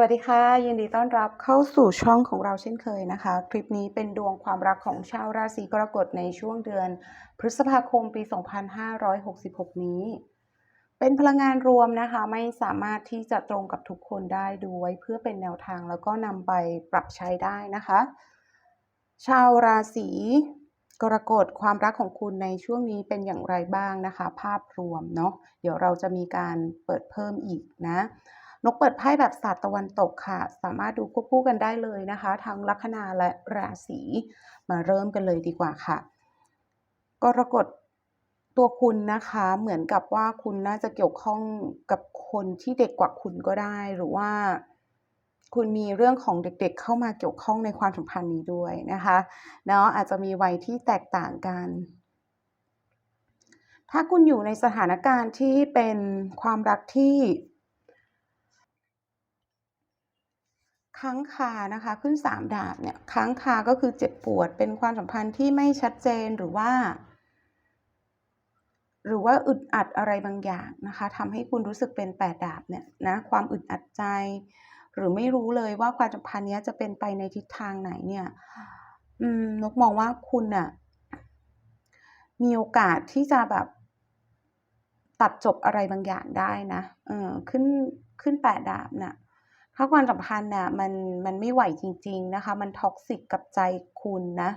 วัสดีค่ะ ยินดีต้อนรับเข้าสู่ช่องของเราเช่นเคยนะคะ คลิปนี้เป็นดวงความรักของชาวราศีกรกฎในช่วงเดือน พฤษภาคมปี 2566 นี้ เป็นพลังงานรวมนะคะ ไม่สามารถที่จะตรงกับทุกคนได้ดูไว้เพื่อเป็นแนวทางแล้วก็นำไปปรับใช้ได้นะคะ ชาวราศีกรกฎความรักของคุณในช่วงนี้เป็นอย่างไรบ้างนะคะ ภาพรวมเนาะเดี๋ยวเราจะมีการเปิดเพิ่มอีกนะ นกเปิดไพ่แบบศาสตร์ตะวันตกค่ะ สามารถดูควบคู่กันได้เลยนะคะ ทั้งลัคนาและราศีมาเริ่มกันเลยดีกว่าค่ะ กรกฎตัวคุณนะคะเหมือนกับว่าคุณน่าจะเกี่ยวข้องกับคนที่เด็กกว่าคุณก็ได้ หรือว่า คุณมีเรื่องของเด็กๆ เข้ามาเกี่ยวข้องในความสัมพันธ์นี้ด้วยนะคะเนาะอาจจะมีวัยที่แตกต่างกัน ถ้าคุณอยู่ในสถานการณ์ที่เป็นความรักที่ ค้างคานะคะขึ้นสามดาบเนี่ยค้างคาก็คือเจ็บปวดเป็นความสัมพันธ์ที่ไม่ชัดเจนหรือว่า หรือว่าอึดอัดอะไรบางอย่างนะคะทำให้คุณรู้สึกเป็นแปดดาบเนี่ยนะความอึดอัดใจ หรือไม่รู้เลยว่าความสัมพันธ์นี้จะเป็นไปในทิศทางไหนเนี่ยอืมนกมองว่าคุณน่ะมีโอกาสที่จะแบบตัดจบอะไรบางอย่างได้นะเออขึ้นขึ้นแปดดาบน่ะ ถ้าความสัมพันธ์น่ะมันมันไม่ไหวจริง ๆนะคะ มันท็อกซิกกับใจคุณนะ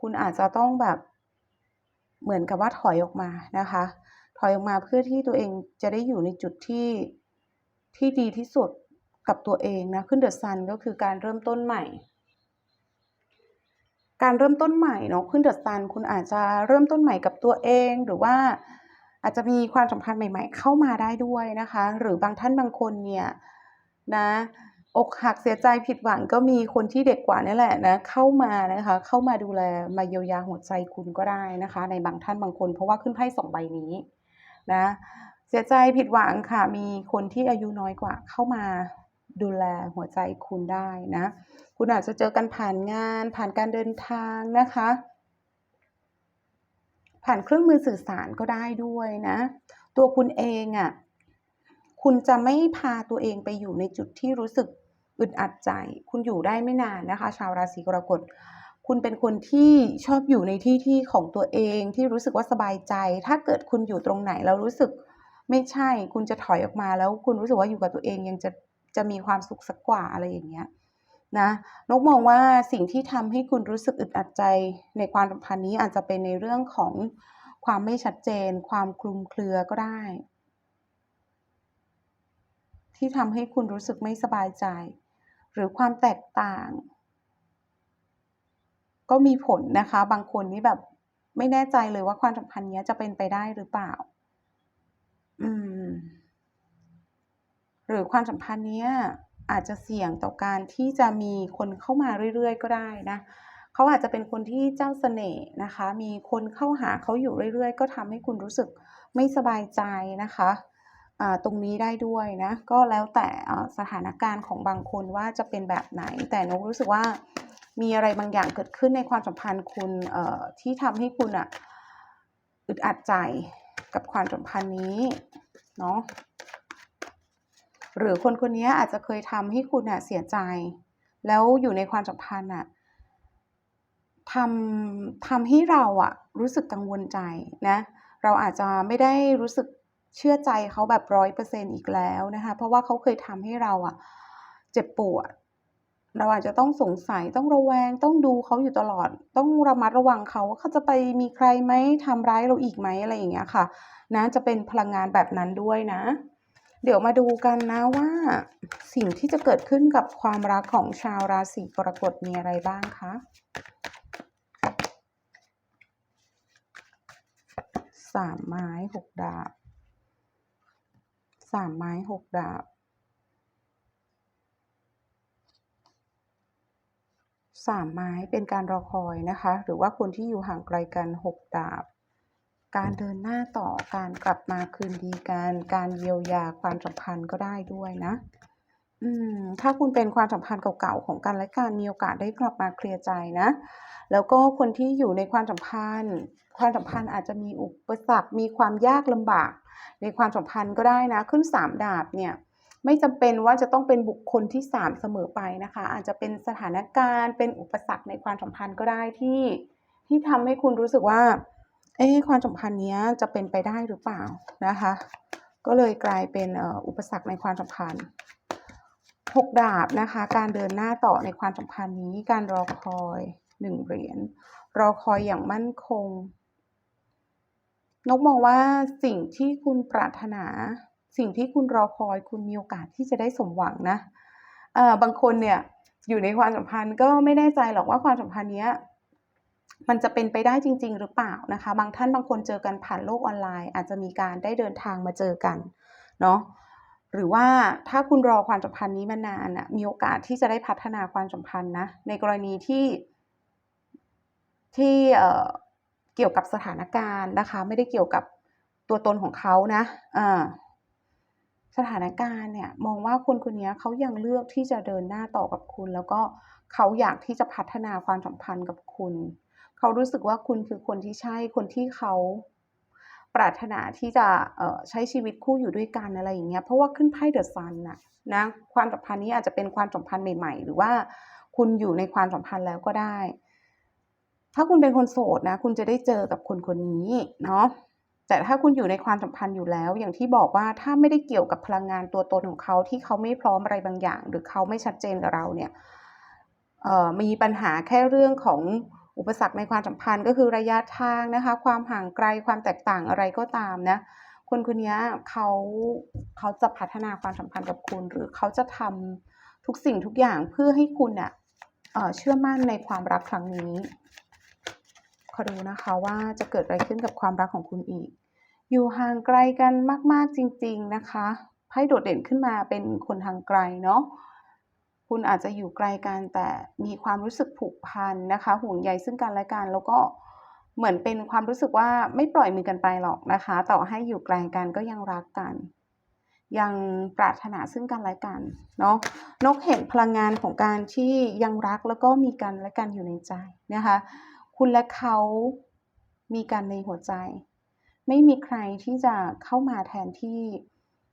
คุณอาจจะต้องแบบ เหมือนกับว่าถอยออกมานะคะ ถอยออกมาเพื่อที่ตัวเองจะได้อยู่ในจุดที่ที่ดีที่สุดกับตัวเองนะขึ้นเดอะซันก็คือการเริ่มต้นใหม่ การเริ่มต้นใหม่เนาะขึ้นเดอะซันคุณอาจจะเริ่มต้นใหม่กับตัวเองหรือว่าอาจจะมีความสัมพันธ์ใหม่ ๆ เข้ามาได้ด้วยนะคะ หรือบางท่านบางคนเนี่ย นะอกหักเสียใจผิดหวังก็มีคนที่เด็กกว่านี่แหละนะเข้ามานะคะ เข้ามาดูแลมาเยียวยาหัวใจคุณก็ได้นะคะ ในบางท่านบางคน เพราะว่าขึ้นไพ่สองใบนี้นะเสียใจผิดหวังค่ะ มีคนที่อายุน้อยกว่าเข้ามาดูแลหัวใจคุณได้นะ คุณอาจจะเจอกันผ่านงานผ่านการเดินทางนะคะ ผ่านเครื่องมือสื่อสารก็ได้ด้วยนะ ตัวคุณเองอะ่ะ คุณจะไม่พาตัวเองไปอยู่ในจุดที่รู้สึกอึดอัดใจ คุณอยู่ได้ไม่นานนะคะ ชาวราศีกรกฎคุณเป็นคนที่ชอบอยู่ในที่ที่ของตัวเองที่รู้สึกว่าสบายใจ ถ้าเกิดคุณอยู่ตรงไหนแล้วรู้สึกไม่ใช่ คุณจะถอยออกมาแล้วคุณรู้สึกว่าอยู่กับตัวเองยังจะจะมีความสุขสักกว่าอะไรอย่างเงี้ยนะนกมองว่าสิ่งที่ทำให้คุณรู้สึกอึดอัดใจในความสัมพันธ์นี้อาจจะเป็นในเรื่องของความไม่ชัดเจน ความคลุมเครือก็ได้ ที่ทำให้คุณรู้สึกไม่สบายใจ หรือความแตกต่าง ก็มีผลนะคะ บางคนนี่แบบไม่แน่ใจเลยว่าความสัมพันธ์นี้จะเป็นไปได้หรือเปล่า อืม หรือความสัมพันธ์นี้อาจจะเสี่ยงต่อการที่จะมีคนเข้ามาเรื่อยๆ ก็ได้นะ เขาอาจจะเป็นคนที่เจ้าเสน่ห์นะคะ มีคนเข้าหาเขาอยู่เรื่อยๆ ก็ทำให้คุณรู้สึกไม่สบายใจนะคะ ตรงนี้ได้ด้วยนะ ก็แล้วแต่สถานการณ์ของบางคนว่าจะเป็นแบบไหน แต่นกรู้สึกว่ามีอะไรบางอย่างเกิดขึ้นในความสัมพันธ์คุณที่ทำให้คุณอะอึดอัดใจกับความสัมพันธ์นี้เนาะหรือคนคนนี้อาจจะเคยทำให้คุณอะเสียใจ แล้วอยู่ในความสัมพันธ์อะทำทำให้เราอะรู้สึกกังวลใจนะ เราอาจจะไม่ได้รู้สึก เชื่อใจเขาแบบร้อยเปอร์เซ็นอีกแล้วนะคะ เพราะว่าเขาเคยทำให้เราอะเจ็บปวด เราอาจจะต้องสงสัยต้องระแวงต้องดูเขาอยู่ตลอด ต้องระมัดระวังเขาว่าเขาจะไปมีใครไหมทำร้ายเราอีกไหมอะไรอย่างเงี้ยค่ะนะจะเป็นพลังงานแบบนั้นด้วยนะ เดี๋ยวมาดูกันนะว่า สิ่งที่จะเกิดขึ้นกับความรักของชาวราศีกรกฎมีอะไรบ้างคะสามไม้หกดาบ สามไม้หกดาบสามไม้เป็นการรอคอยนะคะ หรือว่าคนที่อยู่ห่างไกลกันหกดาบ การเดินหน้าต่อการกลับมาคืนดีกัน การเยียวยาความสัมพันธ์ก็ได้ด้วยนะ อืม ถ้าคุณเป็นความสัมพันธ์เก่าๆ ของกันและกันมีโอกาสได้กลับมาเคลียร์ใจนะ แล้วก็คนที่อยู่ในความสัมพันธ์ ความสัมพันธ์อาจจะมีอุปสรรค มีความยากลำบาก ในความสัมพันธ์ก็ได้นะ ขึ้นสามดาบเนี่ย ไม่จำเป็นว่าจะต้องเป็นบุคคลที่3เสมอไปนะคะ อาจจะเป็นสถานการณ์ เป็นอุปสรรคในความสัมพันธ์ก็ได้ที่ที่ทำให้คุณรู้สึกว่า เอ๊ะความสัมพันธ์เนี้ยจะเป็นไปได้หรือเปล่านะคะ ก็เลยกลายเป็นเอ่ออุปสรรคในความสัมพันธ์ 6ดาบนะคะ การเดินหน้าต่อในความสัมพันธ์นี้ การรอคอย1เหรียญ รอคอยอย่างมั่นคง นกมองว่าสิ่งที่คุณปรารถนา สิ่งที่คุณรอคอยคุณมีโอกาสที่จะได้สมหวังนะเอ่อบางคนเนี่ยอยู่ในความสัมพันธ์ก็ไม่แน่ใจหรอกว่าความสัมพันธ์เนี้ยมันจะเป็นไปได้จริง ๆ หรือเปล่านะคะ บางท่านบางคนเจอกันผ่านโลกออนไลน์ อาจจะมีการได้เดินทางมาเจอกันเนาะ หรือว่าถ้าคุณรอความสัมพันธ์นี้มานานน่ะมีโอกาสที่จะได้พัฒนาความสัมพันธ์นะ ในกรณีที่ที่เอ่อเกี่ยวกับสถานการณ์นะคะ ไม่ได้เกี่ยวกับตัวตนของเขานะอาสถานการณ์เนี่ยมองว่าคนคนนี้เขายังเลือกที่จะเดินหน้าต่อกับคุณ แล้วก็เขาอยากที่จะพัฒนาความสัมพันธ์กับคุณ เขารู้สึกว่าคุณคือคนที่ใช่คนที่เขา ปรารถนาที่จะใช้ชีวิตคู่อยู่ด้วยกันอะไรอย่างเงี้ยเพราะว่าขึ้นไพ่ The Sun น่ะนะความสัมพันธ์นี้อาจจะเป็นความสัมพันธ์ใหม่ ๆ หรือว่าคุณอยู่ในความสัมพันธ์แล้วก็ได้ ถ้าคุณเป็นคนโสดนะ คุณจะได้เจอกับคนคนนี้เนาะแต่ถ้าคุณอยู่ในความสัมพันธ์อยู่แล้ว อย่างที่บอกว่าถ้าไม่ได้เกี่ยวกับพลังงานตัวตนของเขาที่เขาไม่พร้อมอะไรบางอย่าง หรือเขาไม่ชัดเจนกับเราเนี่ยมีปัญหาแค่เรื่องของ อุปสรรคในความสัมพันธ์ก็คือระยะทางนะคะ ความห่างไกลความแตกต่างอะไรก็ตามนะคนคนเนี้ยเขาเขาจะพัฒนาความสัมพันธ์กับคุณ หรือเขาจะทำทุกสิ่งทุกอย่างเพื่อให้คุณน่ะเอ่อเชื่อมั่นในความรักครั้งนี้ขอดูนะคะว่าจะเกิดอะไรขึ้นกับความรักของคุณอีก อยู่ห่างไกลกันมาก ๆจริง ๆนะคะไพ่โดดเด่นขึ้นมาเป็นคนทางไกลเนาะ คุณอาจจะอยู่ไกลกันแต่มีความรู้สึกผูกพันนะคะ ห่วงใยซึ่งกันและกันแล้วก็เหมือนเป็นความรู้สึกว่าไม่ปล่อยมือกันไปหรอกนะคะ ต่อให้อยู่ไกลกันก็ยังรักกัน ยังปรารถนาซึ่งกันและกันเนาะนกเห็นพลังงานของการที่ยังรักแล้วก็มีกันและกันอยู่ในใจนะคะ คุณและเขามีกันในหัวใจ ไม่มีใครที่จะเข้ามาแทนที่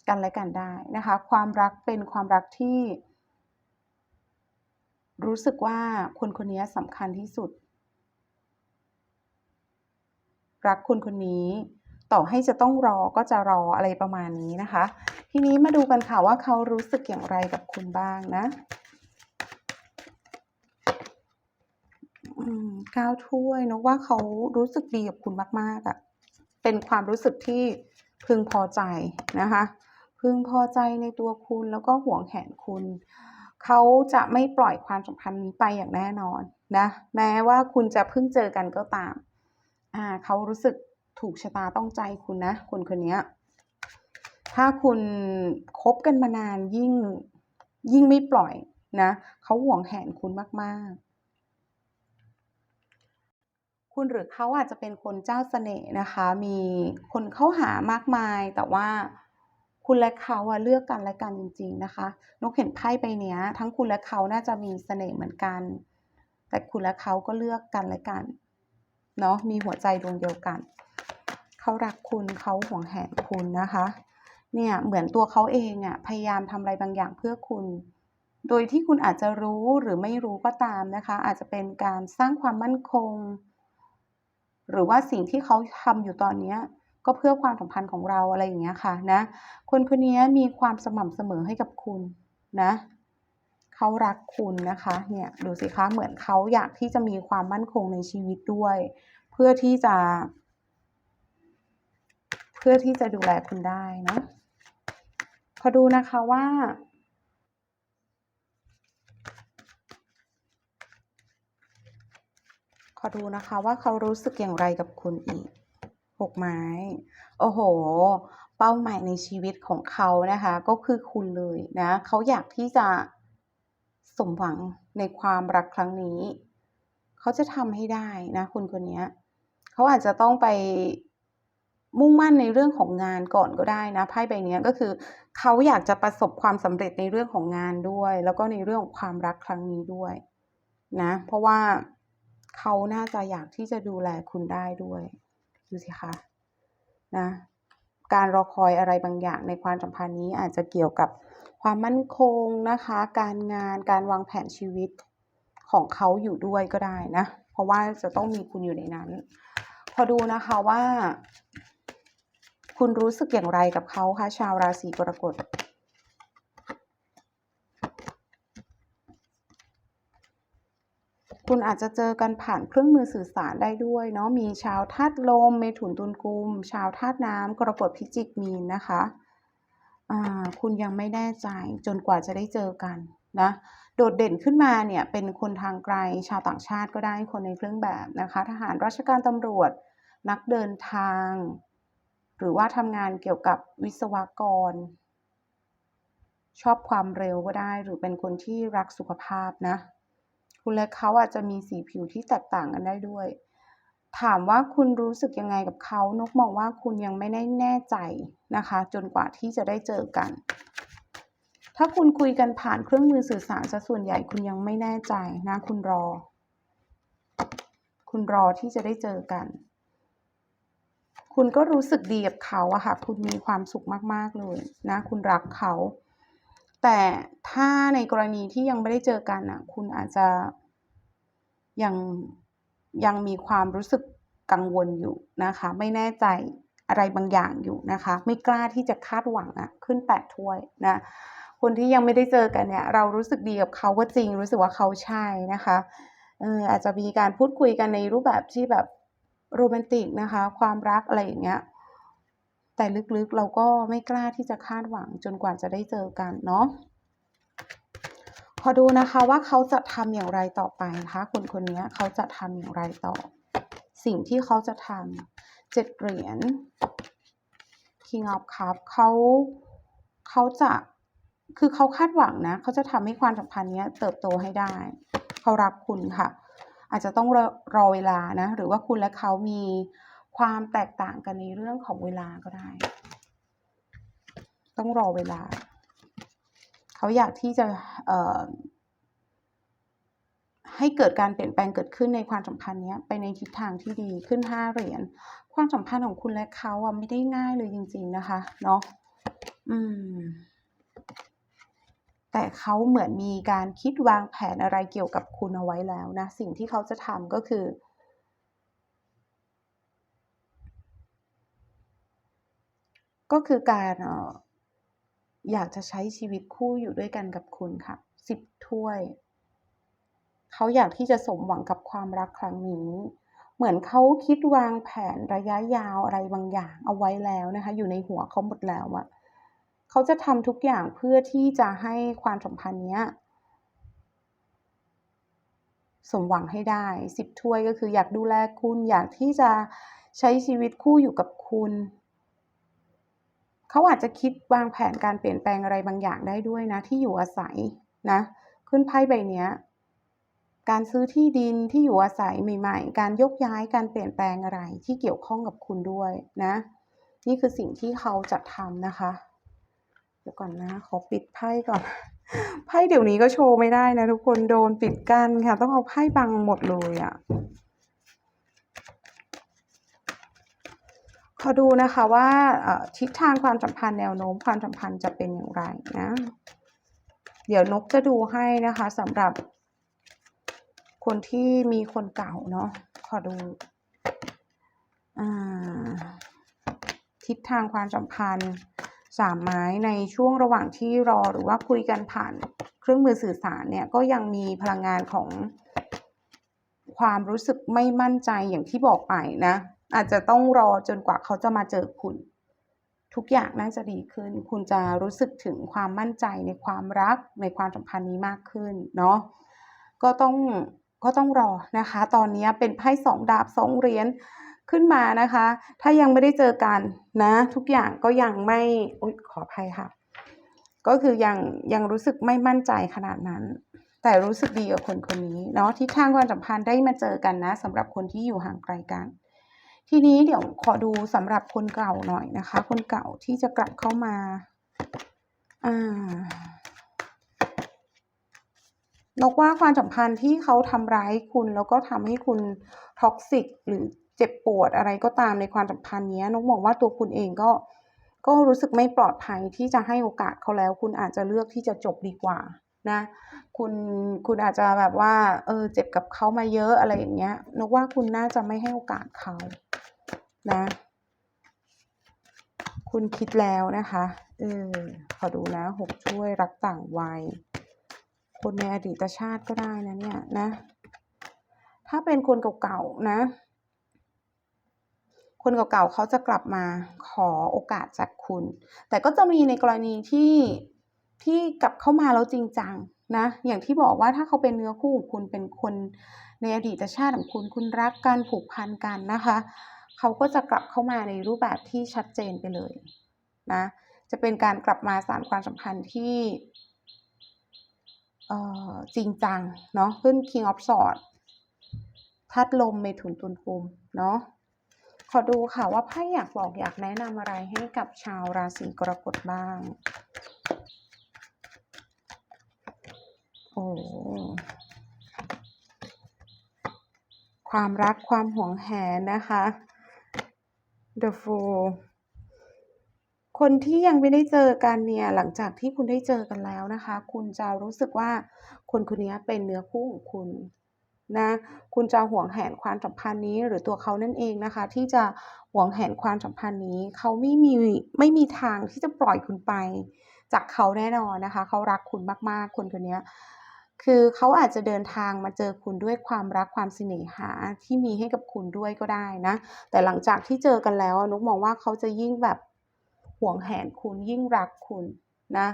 กันและกันได้นะคะ ความรักเป็นความรักที่ รู้สึกว่าคนคนนี้สำคัญที่สุด รักคนคนนี้ ต่อให้จะต้องรอก็จะรออะไรประมาณนี้นะคะ ทีนี้มาดูกันค่ะว่าเขารู้สึกอย่างไรกับคุณบ้างนะอืม9ถ้วยนกว่าเขารู้สึกดีกับคุณมาก ๆอะเป็นความรู้สึกที่พึงพอใจนะคะ พึงพอใจในตัวคุณแล้วก็ห่วงแหนคุณ เขาจะไม่ปล่อยความสัมพันธ์นี้ไปอย่างแน่นอนนะ แม้ว่าคุณจะเพิ่งเจอกันก็ตามอาเขารู้สึกถูกชะตาต้องใจคุณนะ คนคนนี้ถ้าคุณคบกันมานานยิ่งยิ่งไม่ปล่อยนะเขาหวงแหนคุณมากๆ คุณหรือเขาอาจจะเป็นคนเจ้าเสน่ห์นะคะ มีคนเข้าหามากมายแต่ว่า คุณและเขาอะเลือกกันและกันจริง ๆนะคะ นกเห็นไพ่ใบเนี้ย ทั้งคุณและเขาน่าจะมีเสน่ห์เหมือนกัน แต่คุณและเขาก็เลือกกันและกันเนาะมีหัวใจดวงเดียวกัน เขารักคุณเขาห่วงแหนคุณนะคะ เนี่ยเหมือนตัวเขาเองอะพยายามทำอะไรบางอย่างเพื่อคุณ โดยที่คุณอาจจะรู้หรือไม่รู้ก็ตามนะคะ อาจจะเป็นการสร้างความมั่นคง หรือว่าสิ่งที่เขาทำอยู่ตอนเนี้ย ก็เพื่อความสัมพันธ์ของเราอะไรอย่างเงี้ยค่ะนะคนคนนี้มีความสม่ำเสมอให้กับคุณนะเขารักคุณนะคะเนี่ยดูสิคะเหมือนเขาอยากที่จะมีความมั่นคงในชีวิตด้วย เพื่อที่จะ เพื่อที่จะดูแลคุณได้นะขอดูนะคะว่าขอดูนะคะว่าเขารู้สึกอย่างไรกับคุณอีก 6ไม้ โอ้โฮเป้าหมายในชีวิตของเขานะคะ ก็คือคุณเลยนะ เขาอยากที่จะสมหวังในความรักครั้งนี้ เขาจะทำให้ได้นะคนคนเนี้ยเขาอาจจะต้องไปมุ่งมั่นในเรื่องของงานก่อนก็ได้นะไพ่ใบเนี้ยก็คือ เขาอยากจะประสบความสำเร็จในเรื่องของงานด้วย แล้วก็ในเรื่องของความรักครั้งนี้ด้วยนะ เพราะว่าเขาน่าจะอยากที่จะดูแลคุณได้ด้วย ดูสิคะนะการรอคอยอะไรบางอย่างในความสัมพันธ์นี้อาจจะเกี่ยวกับความมั่นคงนะคะ การงานการวางแผนชีวิตของเขาอยู่ด้วยก็ได้นะ เพราะว่าจะต้องมีคุณอยู่ในนั้น พอดูนะคะว่า คุณรู้สึกอย่างไรกับเขาคะชาวราศีกรกฎ คุณอาจจะเจอกันผ่านเครื่องมือสื่อสารได้ด้วยเนาะมีชาวธาตุลมเมถุนตุลกุม ชาวธาตุน้ำกรกฎพิจิกมีนนะคะอ่าคุณยังไม่แน่ใจจนกว่าจะได้เจอกันนะโดดเด่นขึ้นมาเนี่ยเป็นคนทางไกลชาวต่างชาติก็ได้คนในเครื่องแบบนะคะ ทหารราชการตำรวจนักเดินทาง หรือว่าทำงานเกี่ยวกับวิศวกร ชอบความเร็วก็ได้ หรือเป็นคนที่รักสุขภาพนะ คุณและเขาอาจจะมีสีผิวที่แตกต่างกันได้ด้วย ถามว่าคุณรู้สึกยังไงกับเขานกมองว่าคุณยังไม่ได้แน่ใจนะคะ จนกว่าที่จะได้เจอกัน ถ้าคุณคุยกันผ่านเครื่องมือสื่อสารซะส่วนใหญ่คุณยังไม่แน่ใจนะ คุณรอ คุณรอที่จะได้เจอกัน คุณก็รู้สึกดีกับเขาอะค่ะ คุณมีความสุขมากๆเลยนะ คุณรักเขา แต่ถ้าในกรณีที่ยังไม่ได้เจอกันน่ะคุณอาจจะยังยังมีความรู้สึกกังวลอยู่นะคะ ไม่แน่ใจอะไรบางอย่างอยู่นะคะ ไม่กล้าที่จะคาดหวังอะขึ้นแปดถ้วยนะคนที่ยังไม่ได้เจอกันเนี่ย เรารู้สึกดีกับเขาก็จริง รู้สึกว่าเขาใช่นะคะเอออาจจะมีการพูดคุยกันในรูปแบบที่แบบโรแมนติกนะคะ ความรักอะไรอย่างเงี้ย แต่ลึกๆเราก็ไม่กล้าที่จะคาดหวังจนกว่าจะได้เจอกันเนาะขอดูนะคะว่าเขาจะทำอย่างไรต่อไปนะคะคนคนนี้เขาจะทำอย่างไรต่อ สิ่งที่เขาจะทำ7เหรียญ King of Cup เขาเขาจะคือเขาคาดหวังนะ เขาจะทำให้ความสัมพันธ์เนี้ยเติบโตให้ได้ เขารักคุณค่ะ อาจจะต้องรอรอเวลานะ หรือว่าคุณและเขามี ความแตกต่างกันในเรื่องของเวลาก็ได้ ต้องรอเวลา เขาอยากที่จะให้เกิดการเปลี่ยนแปลงเกิดขึ้นในความสัมพันธ์นี้ไปในทิศทางที่ดีขึ้น5เหรียญความสัมพันธ์ของคุณและเขาอะไม่ได้ง่ายเลยจริง ๆนะคะเนาะอืม แต่เขาเหมือนมีการคิดวางแผนอะไรเกี่ยวกับคุณเอาไว้แล้วนะ สิ่งที่เขาจะทำก็คือ ก็คือการอยากจะใช้ชีวิตคู่อยู่ด้วยกันกับคุณค่ะ10ถ้วย เขาอยากที่จะสมหวังกับความรักครั้งนี้ เหมือนเขาคิดวางแผนระยะยาวอะไรบางอย่างเอาไว้แล้วนะคะ อยู่ในหัวเขาหมดแล้วอะเขาจะทำทุกอย่างเพื่อที่จะให้ความสัมพันธ์เนี้ยสมหวังให้ได้10ถ้วยก็คืออยากดูแลคุณ อยากที่จะใช้ชีวิตคู่อยู่กับคุณ เขาอาจจะคิดวางแผนการเปลี่ยนแปลงอะไรบางอย่างได้ด้วยนะ ที่อยู่อาศัยนะ ขึ้นไพ่ใบเนี้ย การซื้อที่ดินที่อยู่อาศัยใหม่ ๆ การยกย้ายการเปลี่ยนแปลงอะไรที่เกี่ยวข้องกับคุณด้วยนะ นี่คือสิ่งที่เขาจะทำนะคะ เดี๋ยวก่อนนะขอปิดไพ่ก่อนไพ่เดี๋ยวนี้ก็โชว์ไม่ได้นะทุกคนโดนปิดกั้นค่ะ ต้องเอาไพ่บังหมดเลยอะ ขอดูนะคะว่าทิศทางความสัมพันธ์แนวโน้มความสัมพันธ์จะเป็นอย่างไรนะ เดี๋ยวนกจะดูให้นะคะสำหรับคนที่มีคนเก่าเนาะขอดูอทิศทางความสัมพันธ์3ไม้ในช่วงระหว่างที่รอหรือว่าคุยกันผ่านเครื่องมือสื่อสารเนี่ยก็ยังมีพลังงานของความรู้สึกไม่มั่นใจอย่างที่บอกไปนะ อาจจะต้องรอจนกว่าเขาจะมาเจอคุณ ทุกอย่างน่าจะดีขึ้น คุณจะรู้สึกถึงความมั่นใจในความรักในความสัมพันธ์นี้มากขึ้นเนาะก็ต้องก็ต้องรอนะคะ ตอนนี้เป็นไพ่2ดาบ2เหรียญขึ้นมานะคะ ถ้ายังไม่ได้เจอกันนะ ทุกอย่างก็ยังไม่อุ๊ยขออภัยค่ะ ก็คือยังยังรู้สึกไม่มั่นใจขนาดนั้น แต่รู้สึกดีกับคนคนนี้เนาะทิศทางความสัมพันธ์ได้มาเจอกันนะสำหรับคนที่อยู่ห่างไกลกัน ทีนี้เดี๋ยวขอดูสำหรับคนเก่าหน่อยนะคะ คนเก่าที่จะกลับเข้ามา อ่านกว่าความสัมพันธ์ที่เขาทำร้ายคุณแล้วก็ทำให้คุณ toxic หรือเจ็บปวดอะไรก็ตามในความสัมพันธ์นี้นกมองว่าตัวคุณเองก็ก็รู้สึกไม่ปลอดภัยที่จะให้โอกาสเขาแล้ว คุณอาจจะเลือกที่จะจบดีกว่า นะคุณคุณอาจจะแบบว่า เออเจ็บกับเขามาเยอะอะไรอย่างเงี้ยนกว่าคุณน่าจะไม่ให้โอกาสเขานะ คุณคิดแล้วนะคะเออขอดูนะหกถ้วยรักต่างวัย คนในอดีตชาติก็ได้นะเนี่ยนะ ถ้าเป็นคนเก่าๆนะ คนเก่าๆเขาจะกลับมาขอโอกาสจากคุณ แต่ก็จะมีในกรณีที่ ที่กลับเข้ามาแล้วจริงจังนะอย่างที่บอกว่าถ้าเขาเป็นเนื้อคู่ของคุณเป็นคนในอดีตชาติของคุณคุณรักกันผูกพันกันนะคะเขาก็จะกลับเข้ามาในรูปแบบที่ชัดเจนไปเลยนะจะเป็นการกลับมาสานความสัมพันธ์ที่จริงจังเนาะขึ้น King of Swords ทัดลมเมถุนตุลภูมิเนาะขอดูค่ะว่าไพ่อยากบอกอยากแนะนำอะไรให้กับชาวราศีกรกฎบ้าง โอ้ความรักความห่วงแหนนะคะ The Fool คนที่ยังไม่ได้เจอกันเนี่ยหลังจากที่คุณได้เจอกันแล้วนะคะ คุณจะรู้สึกว่าคนคนนี้เป็นเนื้อคู่ของคุณนะคุณจะหวงแหนความสัมพันธ์นี้ หรือตัวเขานั่นเองนะคะ ที่จะหวงแหนความสัมพันธ์นี้ เขาไม่มีไม่มีทางที่จะปล่อยคุณไป จากเขาแน่นอนนะคะ เขารักคุณมากๆ คนคนนี้ คือเขาอาจจะเดินทางมาเจอคุณด้วยความรักความเสน่หาที่มีให้กับคุณด้วยก็ได้นะ แต่หลังจากที่เจอกันแล้วนุกมองว่าเขาจะยิ่งแบบห่วงแหนคุณยิ่งรักคุณนะ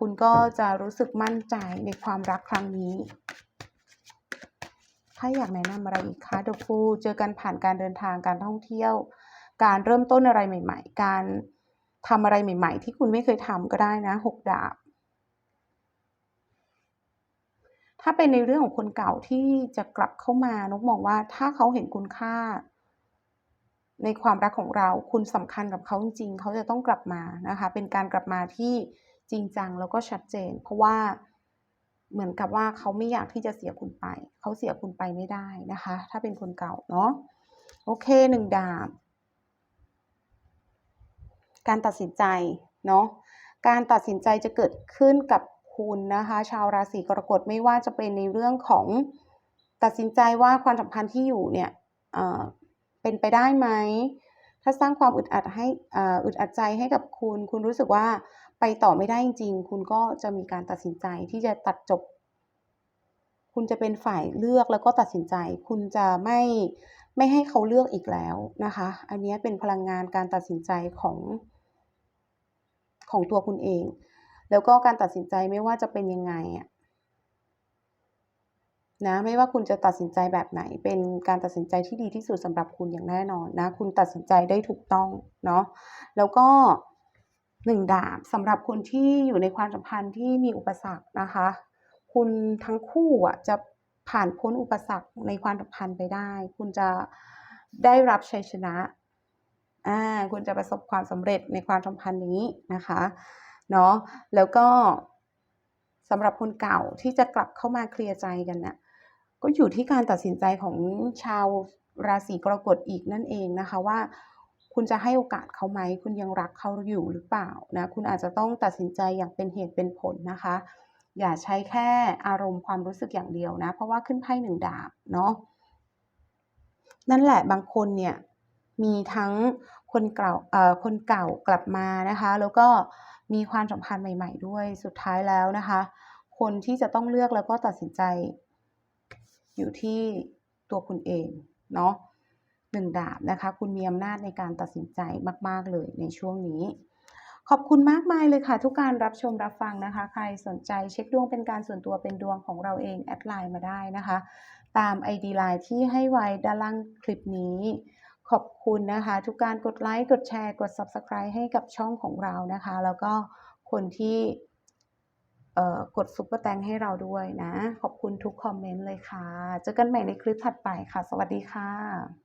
คุณก็จะรู้สึกมั่นใจในความรักครั้งนี้ ถ้าอยากแนะนำอะไรอีกคะเดอะฟูเจอกันผ่านการเดินทางการท่องเที่ยว การเริ่มต้นอะไรใหม่ ๆ การทำอะไรใหม่ ๆ ที่คุณไม่เคยทำก็ได้นะหกดาบ ถ้าเป็นในเรื่องของคนเก่าที่จะกลับเข้ามานกมองว่าถ้าเขาเห็นคุณค่า ในความรักของเราคุณสำคัญกับเขาจริงๆเขาจะต้องกลับมานะคะ เป็นการกลับมาที่จริงจังแล้วก็ชัดเจน เพราะว่าเหมือนกับว่าเขาไม่อยากที่จะเสียคุณไป เขาเสียคุณไปไม่ได้นะคะ ถ้าเป็นคนเก่าเนาะโอเคหนึ่งดาบ การตัดสินใจเนาะการตัดสินใจจะเกิดขึ้นกับ คุณนะคะ ชาวราศีกรกฎไม่ว่าจะเป็นในเรื่องของตัดสินใจว่าความสัมพันธ์ที่อยู่เนี่ยเป็นไปได้ไหม ถ้าสร้างความอึดอัดให้อึดอัดใจให้กับคุณ คุณรู้สึกว่าไปต่อไม่ได้จริงๆคุณก็จะมีการตัดสินใจที่จะตัดจบ คุณจะเป็นฝ่ายเลือกแล้วก็ตัดสินใจ คุณจะไม่ไม่ให้เขาเลือกอีกแล้วนะคะ อันนี้เป็นพลังงานการตัดสินใจของของตัวคุณเอง แล้วก็การตัดสินใจไม่ว่าจะเป็นยังไงอะนะไม่ว่าคุณจะตัดสินใจแบบไหน เป็นการตัดสินใจที่ดีที่สุดสำหรับคุณอย่างแน่นอนนะ คุณตัดสินใจได้ถูกต้องเนาะแล้วก็หนึ่งดาบสำหรับคนที่อยู่ในความสัมพันธ์ที่มีอุปสรรคนะคะ คุณทั้งคู่อะจะผ่านพ้นอุปสรรคในความสัมพันธ์ไปได้ คุณจะได้รับชัยชนะอ่าคุณจะประสบความสำเร็จในความสัมพันธ์นี้นะคะ เนาะแล้วก็สำหรับคนเก่าที่จะกลับเข้ามาเคลียร์ใจกันเนะี่ยก็อยู่ที่การตัดสินใจของชาวราศีกรกฎอีกนั่นเองนะคะว่า คุณจะให้โอกาสเขาไหม คุณยังรักเขาอยู่หรือเปล่านะคุณอาจจะต้องตัดสินใจอย่างเป็นเหตุเป็นผลนะคะ อย่าใช้แค่อารมณ์ความรู้สึกอย่างเดียวนะ เพราะว่าขึ้นไพ่หนึ่งดาบเนาะนั่นแหละบางคนเนี่ยมีทั้งคนเก่าเอ่อคนเก่ากลับมานะคะ แล้วก็ มีความสัมพันธ์ใหม่ ๆ ด้วยสุดท้ายแล้วนะคะ คนที่จะต้องเลือกแล้วก็ตัดสินใจ อยู่ที่ตัวคุณเองเนาะหนึ่งดาบนะคะ คุณมีอำนาจในการตัดสินใจมาก ๆ เลยในช่วงนี้ ขอบคุณมากมายเลยค่ะทุกการรับชมรับฟังนะคะ ใครสนใจเช็คดวงเป็นการส่วนตัวเป็นดวงของเราเองแอดไลน์มาได้นะคะ ตาม ID ไลน์ที่ให้ไว้ด้านล่างคลิปนี้ ขอบคุณนะคะ ทุกการกดไลค์กดแชร์กด Subscribe ให้กับช่องของเรานะคะ แล้วก็คนที่กดซุปเปอร์แตงให้เราด้วยนะ ขอบคุณทุกคอมเมนต์เลยค่ะ เจอกันใหม่ในคลิปถัดไปค่ะ สวัสดีค่ะ